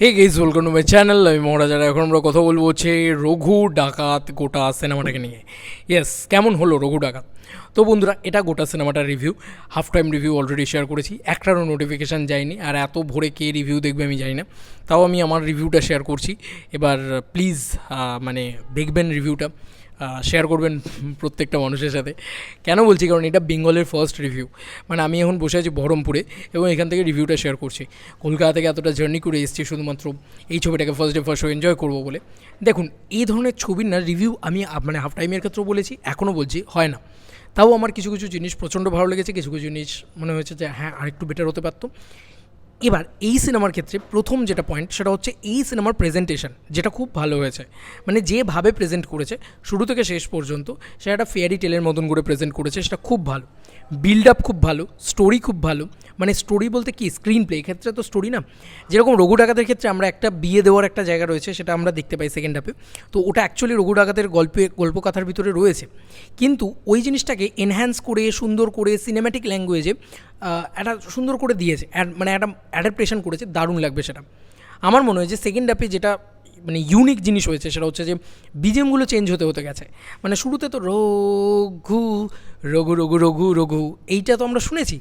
Hey guys welcome to my channel আমি মহারাজারা এখন আমরা কথা বলব হচ্ছে রঘু ডাকাত গোটা সিনেমাটাকে নিয়ে। ইয়েস কেমন হলো রঘু ডাকাত? তো বন্ধুরা, এটা গোটা সিনেমাটার review half time review already share করেছি। একটারও নোটিফিকেশান যায়নি। আর এত ভোরে কে রিভিউ দেখবে আমি জানি না। তাও আমি আমার রিভিউটা শেয়ার করছি। এবার প্লিজ মানে দেখবেন রিভিউটা শেয়ার করবেন প্রত্যেকটা মানুষের সাথে। কেন বলছি? কারণ এটা বেঙ্গলের ফার্স্ট রিভিউ মানে আমি এখন বসে আছি বহরমপুরে এবং এখান থেকে রিভিউটা শেয়ার করছি। কলকাতা থেকে এতটা জার্নি করে এসেছি শুধুমাত্র এই ছবিটাকে first day first show enjoy করব বলে। দেখুন, এই ধরনের ছবির না রিভিউ আমি মানে হাফ টাইমের ক্ষেত্রেও বলেছি এখনও বলছি, হয় না। তাও আমার কিছু কিছু জিনিস প্রচণ্ড ভালো লেগেছে, কিছু কিছু জিনিস মনে হয়েছে যে হ্যাঁ আরেকটু বেটার হতে পারতো। এবার এই সিনেমার ক্ষেত্রে প্রথম যেটা পয়েন্ট সেটা হচ্ছে এই সিনেমার প্রেজেন্টেশন যেটা খুব ভালো হয়েছে। মানে যেভাবে প্রেজেন্ট করেছে, শুরু থেকে শেষ পর্যন্ত সেটা একটা ফেয়ারি টেলের মতন করে প্রেজেন্ট করেছে, সেটা খুব ভালো। বিল্ড আপ খুব ভালো স্টোরি খুব ভালো। মানে স্টোরি বলতে কি? স্ক্রিন প্লে ক্ষেত্রে তো স্টোরি না। যেরকম রঘু ডাকাতের ক্ষেত্রে আমরা একটা বিয়ে দেওয়ার একটা জায়গা রয়েছে, সেটা আমরা দেখতে পাই সেকেন্ড হাফে তো ওটা অ্যাকচুয়ালি রঘু ডাকাতের গল্পে, গল্পকথার ভিতরে রয়েছে। কিন্তু ওই জিনিসটাকে এনহ্যান্স করে, সুন্দর করে সিনেম্যাটিক ল্যাঙ্গুয়েজে একটা সুন্দর করে দিয়েছে। মানে একটা অ্যাডাপ্টেশন করেছে, দারুণ লাগবে সেটা। আমার মনে হয় যে সেকেন্ড হাফে যেটা মানে ইউনিক জিনিস হয়েছে, সেটা হচ্ছে যে বিজিএমগুলো চেঞ্জ হতে হতে গেছে। মানে শুরুতে তো রঘু রঘু রঘু রঘু রঘু, এইটা তো আমরা শুনেছি।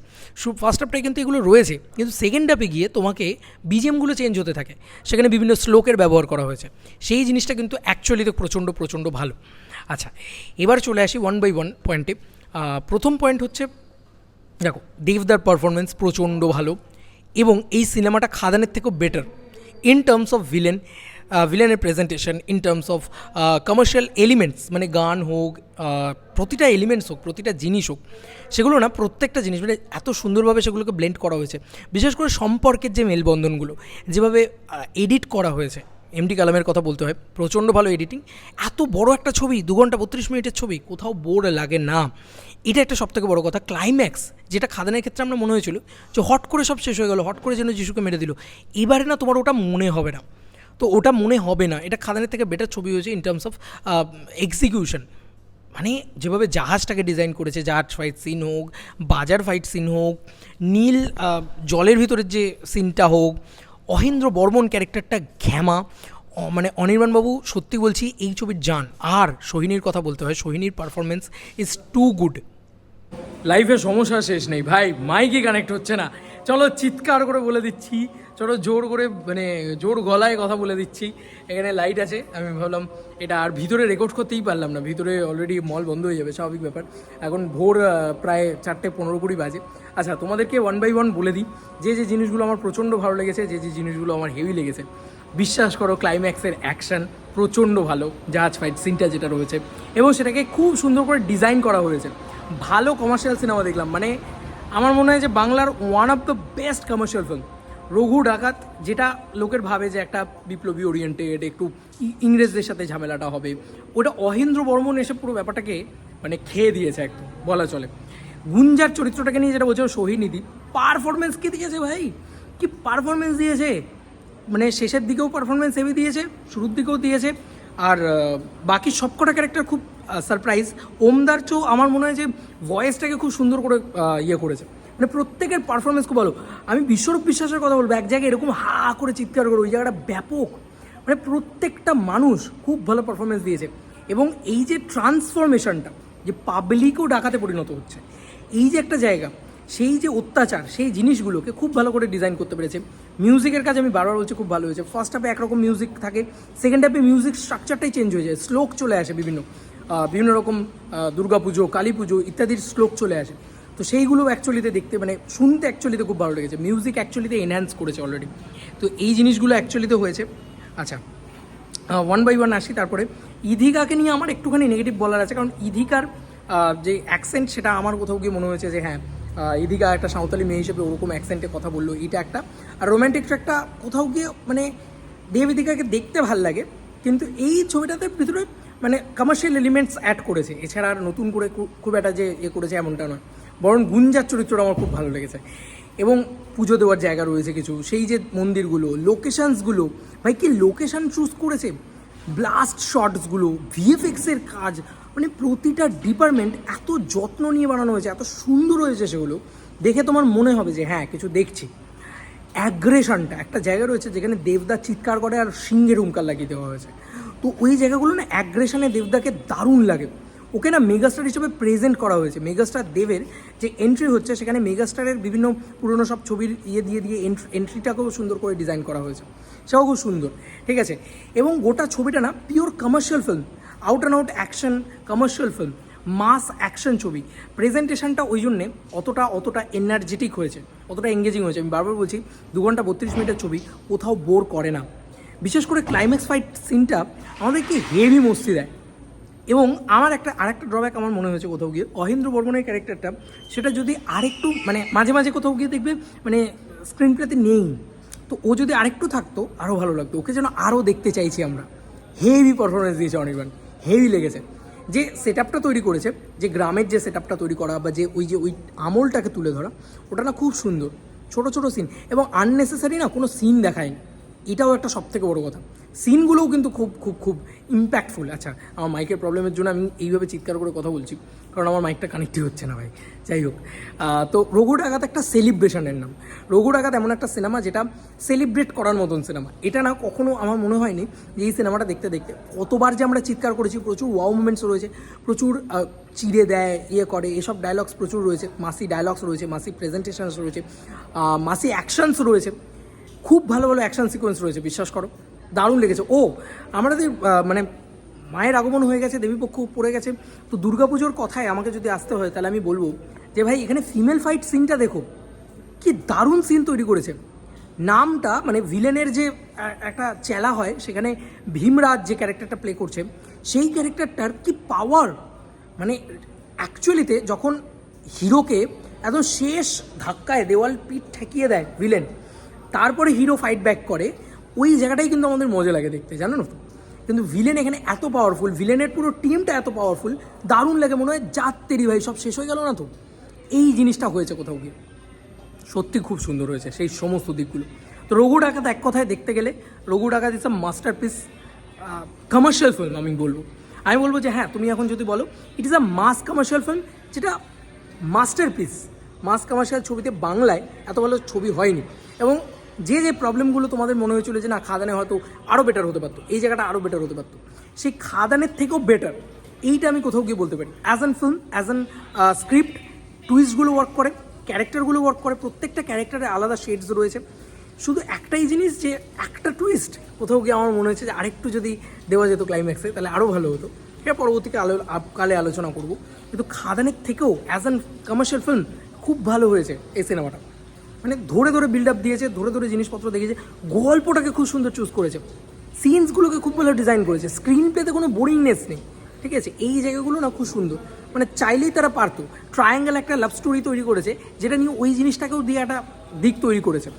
ফার্স্ট হাফটায় কিন্তু এগুলো রয়েছে, কিন্তু সেকেন্ড হাফে গিয়ে তোমাকে বিজিএমগুলো চেঞ্জ হতে থাকে। সেখানে বিভিন্ন শ্লোকের ব্যবহার করা হয়েছে। সেই জিনিসটা কিন্তু অ্যাকচুয়ালিতে প্রচণ্ড প্রচণ্ড ভালো। আচ্ছা এবার চলে আসি ওয়ান বাই ওয়ান পয়েন্টে প্রথম পয়েন্ট হচ্ছে, দেখো, দেবদার পারফরমেন্স প্রচণ্ড ভালো এবং এই সিনেমাটা খাদানের থেকেও better in terms of villain ভিলেনের presentation in terms of commercial elements মানে গান হোক প্রতিটা এলিমেন্টস হোক, প্রতিটা জিনিস হোক, সেগুলো না প্রত্যেকটা জিনিস মানে এত সুন্দরভাবে সেগুলোকে ব্লেন্ড করা হয়েছে। বিশেষ করে সম্পর্কের যে মেলবন্ধনগুলো, যেভাবে এডিট করা হয়েছে এমডি কালামের কথা বলতে হয়, প্রচণ্ড ভালো এডিটিং এত বড় একটা ছবি, দু ঘণ্টা বত্রিশ মিনিটের ছবি, কোথাও বোর লাগে না। এটা একটা সবথেকে বড় কথা ক্লাইম্যাক্স যেটা খাদানের ক্ষেত্রে আমরা মনে হয়েছিল, যে হট করে সব শেষ হয়ে গেল, হট করে যেন যিশুকে মেরে দিল, এবারে না তোমার ওটা মনে হবে না। তো ওটা মনে হবে না। এটা খাদানের থেকে বেটার ছবি হয়েছে ইন টার্মস অফ এক্সিকিউশন মানে যেভাবে জাহাজটাকে ডিজাইন করেছে, জাহাজ ফাইট সিন হোক, বাজার ফাইট সিন হোক, নীল জলের ভিতরের যে সিনটা হোক, অহেন্দ্র বর্মন ক্যারেক্টারটা ঘ্যামা মানে অনির্বাণবাবু সত্যি বলছি, এই ছবির যান আর সোহিনীর কথা বলতে হয়, সোহিনীর পারফরমেন্স ইজ টু গুড লাইফে সমস্যা শেষ নেই। ভাই মাইকে কানেক্ট হচ্ছে না। চলো চিৎকার করে বলে দিচ্ছি। চলো জোর করে মানে জোর গলায় কথা বলে দিচ্ছি। এখানে লাইট আছে। আমি ভাবলাম এটা আর ভিতরে রেকর্ড করতেই পারলাম না। ভিতরে অলরেডি মল বন্ধ হয়ে যাবে, স্বাভাবিক ব্যাপার। এখন ভোর প্রায় চারটে পনেরো কুড়ি বাজে। আচ্ছা তোমাদেরকে ওয়ান বাই ওয়ান বলে দিই। যে যে জিনিসগুলো আমার প্রচণ্ড ভালো লেগেছে, যে যে জিনিসগুলো আমার হেভি লেগেছে। বিশ্বাস করো ক্লাইম্যাক্সের অ্যাকশন প্রচণ্ড ভালো। জাহাজ ফাইট সিনটা যেটা রয়েছে। এবং সেটাকে খুব সুন্দর করে ডিজাইন করা হয়েছে। ভালো কমার্শিয়াল সিনেমা দেখলাম। মানে আমার মনে হয় যে বাংলার one of the best commercial film Raghu Dakat, যেটা লোকের ভাবে যে একটা বিপ্লবী ওরিয়েন্টেড একটু ইংরেজদের সাথে ঝামেলাটা হবে, ওটা অহেন্দ্র বর্মন এসে পুরো ব্যাপারটাকে মানে খেয়ে দিয়েছে একদম, বলা চলে। গুঞ্জার চরিত্রটাকে নিয়ে যেটা বলছে সোহিনীদি পারফরমেন্স কী দিয়েছে ভাই? কি পারফরমেন্স দিয়েছে? মানে শেষের দিকেও পারফরমেন্স হেভি দিয়েছে, শুরুর দিকেও দিয়েছে, আর বাকি সবকটা ক্যারেক্টার খুব সারপ্রাইজ ওমদার চো আমার মনে হয় যে ভয়েসটাকে খুব সুন্দর করে ইয়ে করেছে। মানে প্রত্যেকের পারফরমেন্স খুব ভালো। আমি বিশ্বরূপ বিশ্বাসের কথা বলব, এক জায়গায় এরকম হা করে চিৎকার করে, ওই জায়গাটা ব্যাপক। মানে প্রত্যেকটা মানুষ খুব ভালো পারফরমেন্স দিয়েছে। এবং এই যে ট্রান্সফরমেশনটা যে পাবলিকও ডাকাতে পরিণত হচ্ছে, এই যে একটা জায়গা, সেই যে অত্যাচার, সেই জিনিসগুলোকে খুব ভালো করে ডিজাইন করতে পেরেছে। মিউজিকের কাজ আমি বারবার বলছি, খুব ভালো হয়েছে। ফার্স্ট হাফে একরকম মিউজিক থাকে সেকেন্ড হাফে মিউজিক স্ট্রাকচারটাই চেঞ্জ হয়ে যায় শ্লোক চলে আসে বিভিন্ন। বিভিন্ন রকম দুর্গা পুজো কালী পুজো ইত্যাদির শ্লোক চলে আসে। তো সেইগুলো অ্যাকচুয়ালিতে দেখতে মানে শুনতে অ্যাকচুয়ালিতে খুব ভালো লেগেছে। মিউজিক অ্যাকচুয়ালিতে এনহ্যান্স করেছে অলরেডি তো এই জিনিসগুলো অ্যাকচুয়ালিতে হয়েছে। আচ্ছা ওয়ান বাই ওয়ান আসি তারপরে। ইধিকাকে নিয়ে আমার একটুখানি নেগেটিভ বলার আছে, কারণ ইধিকার যে অ্যাকসেন্ট সেটা আমার কোথাও গিয়ে মনে হয়েছে যে হ্যাঁ ইধিকা একটা সাঁওতালি মেয়ে হিসেবে ওরকম অ্যাকসেন্টে কথা বলল, এটা একটা। আর রোম্যান্টিক ট্র্যাকটা কোথাও গিয়ে মানে দেব ইধিকাকে দেখতে ভালো লাগে, কিন্তু এই ছবিটাতে ভিতরে মানে কমার্শিয়াল এলিমেন্টস অ্যাড করেছে। এছাড়া আর নতুন করে খুব একটা যে ইয়ে করেছে এমনটা নয়। বরং গুঞ্জার চরিত্রটা আমার খুব ভালো লেগেছে। এবং পুজো দেওয়ার জায়গা রয়েছে কিছু। সেই যে মন্দিরগুলো লোকেশানসগুলো ভাই কি লোকেশান চুজ করেছে? ব্লাস্ট শটসগুলো ভিএফএক্সের কাজ মানে প্রতিটা ডিপার্টমেন্ট এত যত্ন নিয়ে বানানো হয়েছে, এত সুন্দর হয়েছে সেগুলো। দেখে তোমার মনে হবে যে হ্যাঁ কিছু দেখছি। অ্যাগ্রেশনটা একটা জায়গা রয়েছে যেখানে দেবদা চিৎকার করে আর সিংহের হুঙ্কার লাগিয়ে দেওয়া হয়েছে। তো ওই জায়গাগুলো না অ্যাগ্রেশনে দেবদাকে দারুণ লাগে। ওকে না মেগাস্টার হিসেবে প্রেজেন্ট করা হয়েছে। মেগাস্টার দেবের যে এন্ট্রি হচ্ছে, সেখানে মেগাস্টারের বিভিন্ন পুরনো সব ছবির ইয়ে দিয়ে দিয়ে এন্ট্রিটাকেও সুন্দর করে ডিজাইন করা হয়েছে। সেটাও খুব সুন্দর। ঠিক আছে? এবং গোটা ছবিটা না pure commercial film out and out action commercial film mass action ছবি। প্রেজেন্টেশনটা ওই জন্যে অতটা অতটা এনার্জেটিক হয়েছে, অতটা এঙ্গেজিং হয়েছে। আমি বারবার বলছি, দু ঘণ্টা বত্রিশ মিনিটের ছবি কোথাও বোর করে না। বিশেষ করে ক্লাইম্যাক্স ফাইট সিনটা আমাদেরকে হেভি মস্তি দেয়। এবং আমার একটা, আরেকটা ড্রব্যাক আমার মনে হয়েছে কোথাও গিয়ে, অহেন্দ্র বর্মনের ক্যারেক্টারটা সেটা যদি আরেকটু মানে মাঝে মাঝে কোথাও গিয়ে দেখবে মানে স্ক্রিন প্লেতে নেই। তো ও যদি আরেকটু থাকতো আরও ভালো লাগতো। ওকে যেন আরও দেখতে চাইছি আমরা। হেভি পারফরমেন্স দিয়েছে অনির্বাণ। হেভি লেগেছে। যে সেট তৈরি করেছে, যে গ্রামের যে সেট তৈরি করা বা যে ওই যে ওই আমলটাকে তুলে ধরা, ওটা না খুব সুন্দর। ছোট ছোট সিন এবং আননেসেসারি না কোনো সিন দেখায়নি। এটাও একটা সব থেকে বড় কথা। সিনগুলোও কিন্তু খুব খুব খুব ইম্প্যাক্টফুল আচ্ছা আমার মাইকের প্রবলেমের জন্য আমি এইভাবে চিৎকার করে কথা বলছি, কারণ আমার মাইকটা কানেক্টই হচ্ছে না ভাই। যাই হোক তো রঘু ডাকাত একটা সেলিব্রেশনের নাম। রঘু ডাকাত এমন একটা সিনেমা যেটা সেলিব্রেট করার মতন সিনেমা এটা না কখনো আমার মনে হয়নি যে এই সিনেমাটা দেখতে দেখতে কতবার যে আমরা চিৎকার করেছি, প্রচুর ওয়াও মুমেন্টস রয়েছে, প্রচুর চিড়ে দেয় ইয়ে করে, এসব ডায়লগস প্রচুর রয়েছে, মাসি ডায়লগস রয়েছে, মাসি প্রেজেন্টেশনস রয়েছে মাসি অ্যাকশনস রয়েছে। খুব ভালো ভালো অ্যাকশন সিকোয়েন্স রয়েছে, বিশ্বাস করো। দারুণ লেগেছে। ও, আমাদের মানে মায়ের আগমন হয়ে গেছে, দেবীপক্ষ পড়ে গেছে। তো দুর্গাপুজোর কথায় আমাকে যদি আসতে হয়, তাহলে আমি বলব যে ভাই, এখানে ফিমেল ফাইট সিনটা দেখো। কি দারুণ সিন তৈরি করেছে। নামটা মানে ভিলেনের যে একটা চেলা হয়, সেখানে ভীমরাজ যে ক্যারেক্টারটা প্লে করছে, সেই ক্যারেক্টারটার কি পাওয়ার মানে অ্যাকচুয়ালিতে যখন হিরোকে একদম শেষ ধাক্কায় দেওয়াল পিঠ ঠেকিয়ে দেয় ভিলেন তারপরে হিরো ফাইট ব্যাক করে, ওই জায়গাটাই কিন্তু আমাদের মজা লাগে দেখতে, জানো না? কিন্তু ভিলেন এখানে এত পাওয়ারফুল ভিলেনের পুরো টিমটা এত পাওয়ারফুল দারুণ লাগে মনে হয় জাতেরই ভাই, সব শেষ হয়ে গেল না তো? এই জিনিসটা হয়েছে কোথাও গিয়ে। সত্যি খুব সুন্দর হয়েছে সেই সমস্ত দিকগুলো। তো রঘু ডাকাত এক কথায় দেখতে গেলে, Raghu Dakat is a masterpiece commercial film আমি বলব। আমি বলব যে হ্যাঁ তুমি এখন যদি বলো it is a mass commercial film যেটা মাস্টার পিস মাস কমার্শিয়াল ছবিতে বাংলায় এত ভালো ছবি হয়নি। এবং যে যে প্রবলেমগুলো তোমাদের মনে হয়েছিল যে না, খাদানে হয়তো আরও বেটার হতে পারতো, এই জায়গাটা আরও বেটার হতে পারতো, সেই খাদানের থেকেও বেটার এইটা আমি কোথাও গিয়ে বলতে পারি। As an film as an script টুইস্টগুলো work করে ক্যারেক্টারগুলো ওয়ার্ক করে, প্রত্যেকটা ক্যারেক্টারে আলাদা শেডস রয়েছে। শুধু একটাই জিনিস যে, একটা টুইস্ট কোথাও গিয়ে আমার মনে হচ্ছে যে আরেকটু যদি দেওয়া যেত ক্লাইম্যাক্সে তাহলে আরও ভালো হতো। এটা পরবর্তীতে আলো আপ- কালে আলোচনা করব। কিন্তু খাদানের থেকেও অ্যাজ অ্যান কমার্শিয়াল ফিল্ম খুব ভালো হয়েছে এই সিনেমাটা মানে ধরে ধরে বিল্ড আপ দিয়েছে, ধরে ধরে জিনিসপত্র দেখিয়েছে। গল্পটাকে খুব সুন্দর চুজ করেছে। সিনসগুলোকে খুব ভালো ডিজাইন করেছে। স্ক্রিন প্লেতে কোনো বোরিংনেস নেই। ঠিক আছে? এই জায়গাগুলো না খুব সুন্দর। মানে চাইলেই তারা পারতো। ট্রায়াঙ্গেল একটা লাভ স্টোরি তৈরি করেছে, যেটা নিয়ে ওই জিনিসটাকেও দিয়ে একটা দিক তৈরি করেছে।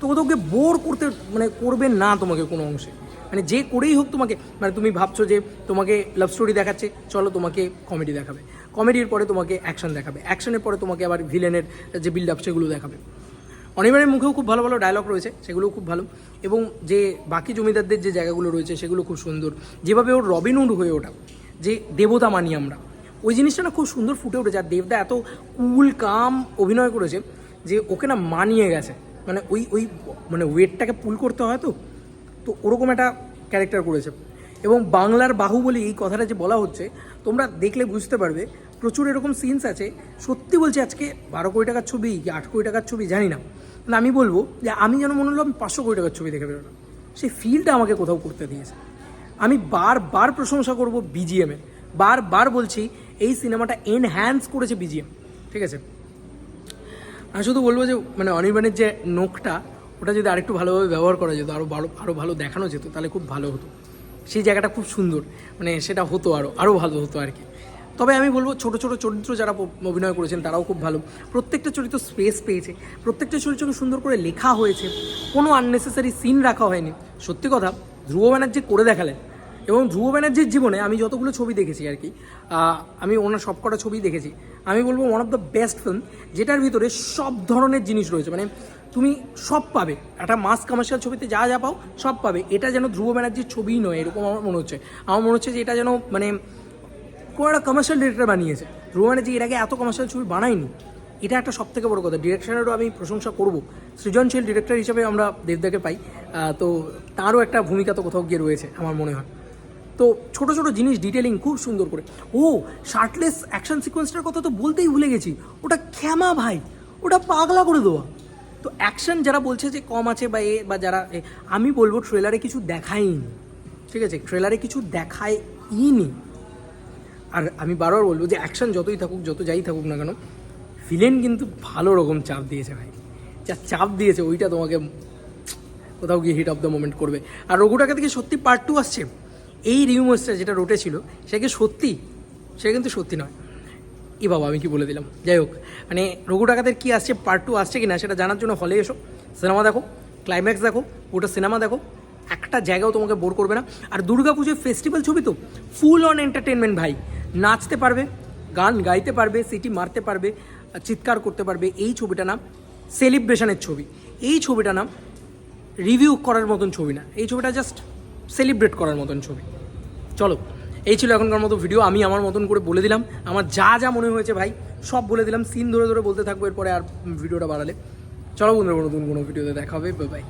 তো কোথাওকে বোর করতে মানে করবে না তোমাকে কোনো অংশে। মানে যে করেই হোক তোমাকে মানে তুমি ভাবছ যে তোমাকে লাভ স্টোরি দেখাচ্ছে, চলো তোমাকে কমেডি দেখাবে। কমেডির পরে তোমাকে অ্যাকশন দেখাবে। অ্যাকশনের পরে তোমাকে আবার ভিলেনের যে বিল্ড আপ সেগুলো দেখাবে। অনিবারের মুখেও খুব ভালো ভালো ডায়লগ রয়েছে, সেগুলোও খুব ভালো। এবং যে বাকি জমিদারদের যে জায়গাগুলো রয়েছে, সেগুলো খুব সুন্দর। যেভাবে ওর রবিনহুড হয়ে ওঠা, যে দেবতা মানি আমরা, ওই জিনিসটা না খুব সুন্দর ফুটে উঠেছে। আর দেবদা এত কুল কাম অভিনয় করেছে যে ওকে না মানিয়ে গেছে। মানে ওই ওই মানে ওয়েটটাকে পুল করতে হয় তো তো ওরকম একটা ক্যারেক্টার করেছে। এবং বাংলার বাহুবলী এই কথাটা যে বলা হচ্ছে, তোমরা দেখলে বুঝতে পারবে প্রচুর এরকম সিনস আছে। সত্যি বলছি, আজকে বারো কোটি টাকার ছবি কি আট কোটি টাকার ছবি জানি না। কিন্তু আমি বলব যে, আমি যেন মনে হলো আমি পাঁচশো কোটি টাকার ছবি দেখে বেরোলাম। সেই ফিলটা আমাকে কোথাও করতে দিয়েছে। আমি বারবার প্রশংসা করব বিজিএমের বারবার বলছি, এই সিনেমাটা এনহ্যান্স করেছে বিজিএম ঠিক আছে? আমি শুধু বলব যে মানে অনির্বাণের যে নোকটা ওটা যদি আরেকটু ভালোভাবে ব্যবহার করা যেত আরও ভালো আরও ভালো দেখানো যেত, তাহলে খুব ভালো হতো। সেই জায়গাটা খুব সুন্দর। মানে সেটা হতো আরও আরও ভালো হতো আর কি। তবে আমি বলব ছোট ছোট চরিত্র যারা অভিনয় করেছেন, তারাও খুব ভালো। প্রত্যেকটা চরিত্র স্পেস পেয়েছে। প্রত্যেকটা চরিত্রকে সুন্দর করে লেখা হয়েছে। কোনো আননেসেসারি সিন রাখা হয়নি। সত্যি কথা, ধ্রুব ব্যানার্জি করে দেখালেন। এবং ধ্রুব ব্যানার্জির জীবনে আমি যতগুলো ছবি দেখেছি আর কি আমি ওনার সবকটা ছবি দেখেছি, আমি বলব one of the best film যেটার ভিতরে সব ধরনের জিনিস রয়েছে। মানে তুমি সব পাবে। একটা মাস কমার্শিয়াল ছবিতে যা যা পাও, সব পাবে। এটা যেন ধ্রুব ব্যানার্জির ছবিই নয়, এরকম আমার মনে হচ্ছে। আমার মনে হচ্ছে যে এটা যেন মানে কোনো একটা কমার্শিয়াল ডিরেক্টর বানিয়েছে। ধ্রুব ব্যানার্জি এর আগে এত কমার্শিয়াল ছবি বানায়নি, এটা একটা সব থেকে বড় কথা। ডিরেকশনেরও আমি প্রশংসা করব। সৃজনশীল ডিরেক্টর হিসেবে আমরা দেবদাকে পাই। তো তারও একটা ভূমিকা তো কোথাও গিয়ে রয়েছে, আমার মনে হয়। তো ছোট ছোট জিনিস ডিটেলিং খুব সুন্দর করে। ও শার্টলেস অ্যাকশন সিকোয়েন্সটার কথা তো বলতেই ভুলে গেছি। ওটা ক্যামা ভাই, ওটা পাগলা করে দেওয়া। তো অ্যাকশন যারা বলছে যে কম আছে বা এ বা যারা আমি বলব ট্রেলারে কিছু দেখায়নি। ঠিক আছে ট্রেলারে কিছু দেখায়নি। আর আমি বারবার বলব যে অ্যাকশন যতই থাকুক, যত যাই থাকুক না কেন ভিলেন কিন্তু ভালো রকম চাপ দিয়েছে ভাই। যা চাপ দিয়েছে, ওইটা তোমাকে কোথাও গিয়ে হিট অফ দ্য মোমেন্ট করবে। আর রঘুটাকে থেকে সত্যি পার্ট টু আসছে। এই রিউমার্সটা যেটা রোটে ছিল সে কি সত্যি, সেটা কিন্তু সত্যি নয়। এ বাবা, আমি কি বলে দিলাম? যাই হোক মানে রঘু ডাকাতের কী আসছে পার্ট টু আসছে কি না সেটা জানার জন্য হলে এসো। সিনেমা দেখো ক্লাইম্যাক্স দেখো ওটা সিনেমা দেখো। একটা জায়গাও তোমাকে বোর করবে না। আর দুর্গা পুজোর ফেস্টিভ্যাল ছবি তো ফুল অন এন্টারটেনমেন্ট ভাই। নাচতে পারবে, গান গাইতে পারবে, সিটি মারতে পারবে, চিৎকার করতে পারবে, এই ছবিটা না সেলিব্রেশনের ছবি। এই ছবিটা না রিভিউ করার মতন ছবি না। এই ছবিটা জাস্ট সেলিব্রেট করার মতন ছবি। চলো, এই ছিল এখনকার মতো ভিডিও আমি আমার মতন করে বলে দিলাম। আমার যা যা মনে হয়েছে ভাই, সব বলে দিলাম। সিন ধরে ধরে বলতে থাকব, এরপরে আর ভিডিওটা বাড়ালে। চলো বন্ধুরা, নতুন কোনো ভিডিওতে দেখা হবে। বাই